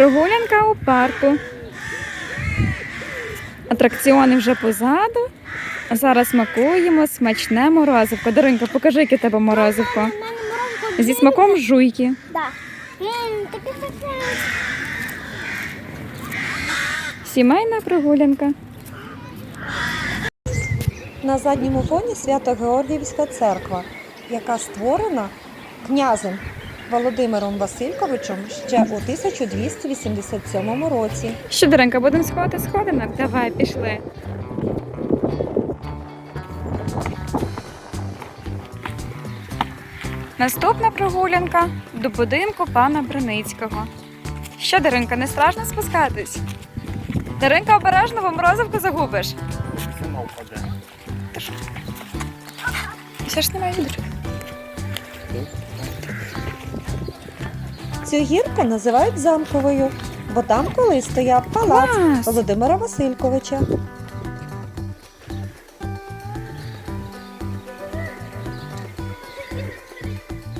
Прогулянка у парку. Атракціони вже позаду. А зараз смакуємо смачне морозивко. Даринка, покажи, яке тебе морозивко. Зі смаком жуйки. Сімейна прогулянка. На задньому фоні Свято-Георгіївська церква, яка створена князем Володимиром Васильковичем ще у 1287 році. Що, Даринка, будемо сходити сходинок? Давай, пішли. Наступна прогулянка до будинку пана Бриницького. Що, Даринка, не страшно спускатись? Даринка, обережно, бо морозивку загубиш. Ще ж немає відру. Цю гірку називають замковою, бо там колись стояв палац Клас! Володимира Васильковича.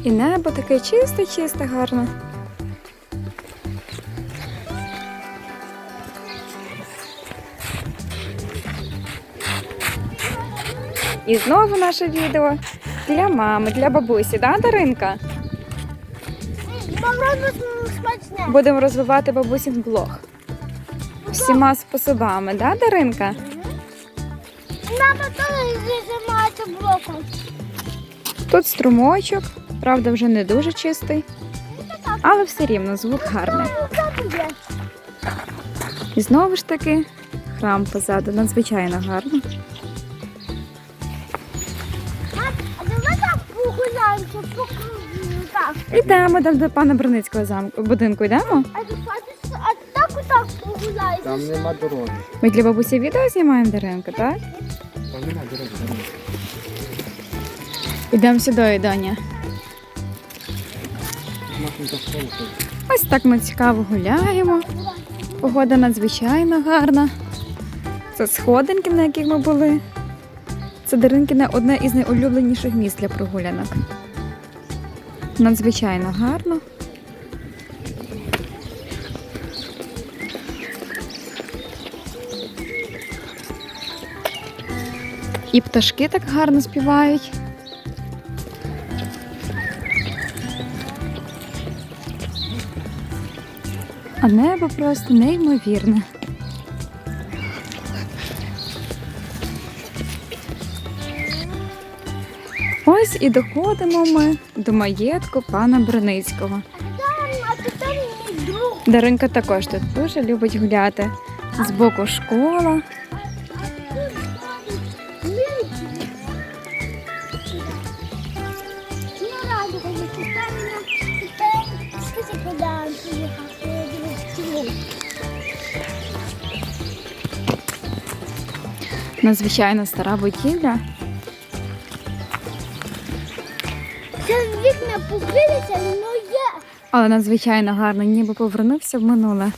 І небо таке чисте, чисте, гарне. І знову наше відео для мами, для бабусі, да, Даринка? Смачне. Будемо розвивати бабусін блог. Всіма способами, да, Даринка? Мама теж займається блоком. Тут струмочок, правда, вже не дуже чистий, але все рівно звук гарний. Ну. І знову ж таки храм позаду надзвичайно гарно. Ідемо там до пана Броницького замку будинку. Йдемо. А ти так отак погуляєшся. Там нема дороги. Ми для бабусі відео знімаємо Даринка, так? Там нема дороги. Там. Ідемо сюди, Доня. Ось так ми цікаво гуляємо. Погода надзвичайно гарна. Це сходинки, на яких ми були. Це Даринкине одне із найулюбленіших місць для прогулянок. Надзвичайно гарно. І пташки так гарно співають. А небо просто неймовірне. Ось і доходимо ми до маєтку пана Броницького. Даринка також тут дуже любить гуляти. Збоку школа. Надзвичайно стара будівля. Це вікна побилися, але є. Але надзвичайно гарно, ніби повернувся в минуле.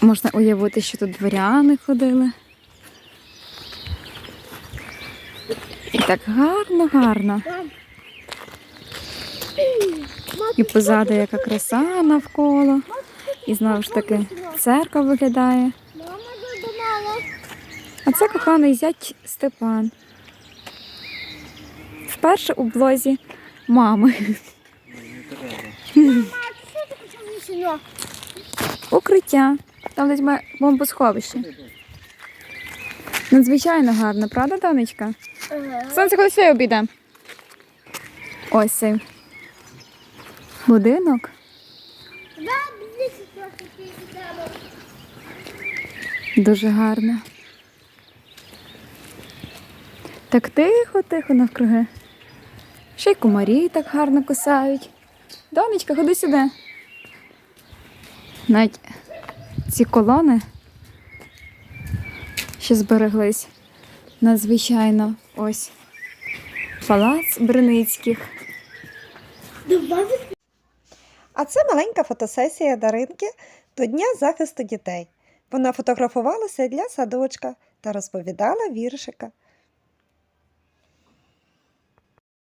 Можна уявити, що тут дворяни ходили. І так гарно, гарно. І позаду яка краса навколо. І знову ж таки церква виглядає. А це коханий зять Степан. Вперше у блозі мами. Укриття. Там десь бомбосховище. Надзвичайно гарно, правда, донечка? Сонце коли все обійде. Ось цей будинок. Дуже гарно. Так тихо, тихо навкруги. Ще й комарі так гарно кусають. Донечка, ходи сюди. Навіть ці колони ще збереглись. Надзвичайно ось палац Бриницьких. А це маленька фотосесія Даринки до Дня захисту дітей. Вона фотографувалася для садочка та розповідала віршика.